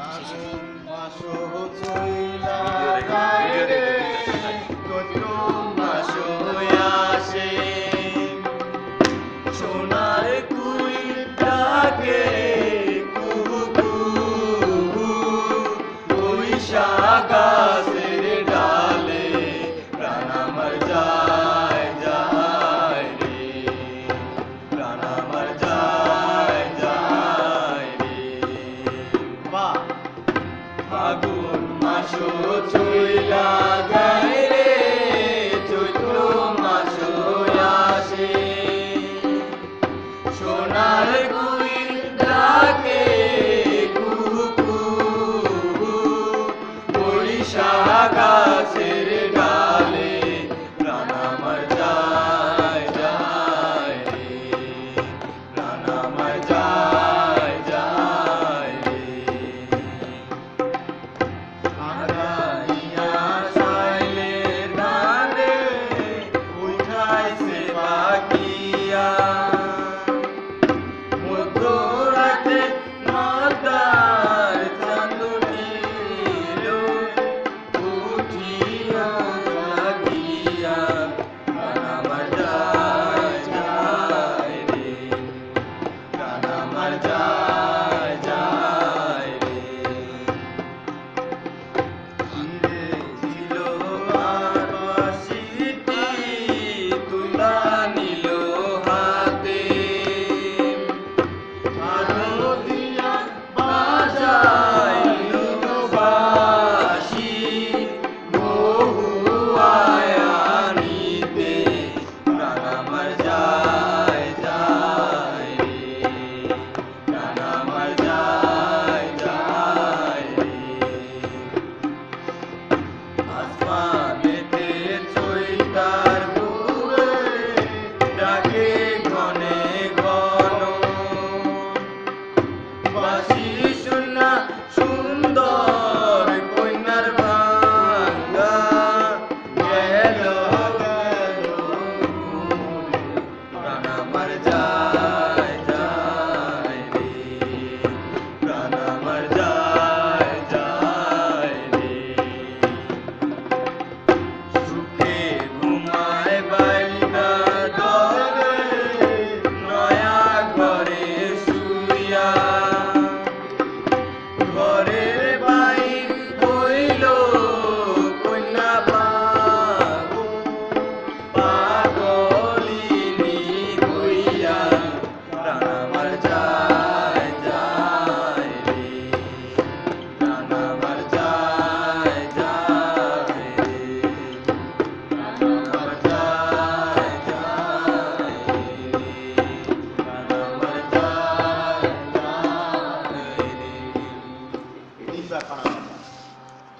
ফাগুন মাস চইলা ফাগুন মাসো চইলা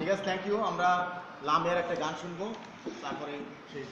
ঠিক আছে থ্যাংক ইউ আমরা লামের একটা গান শুনব তারপরে শেষ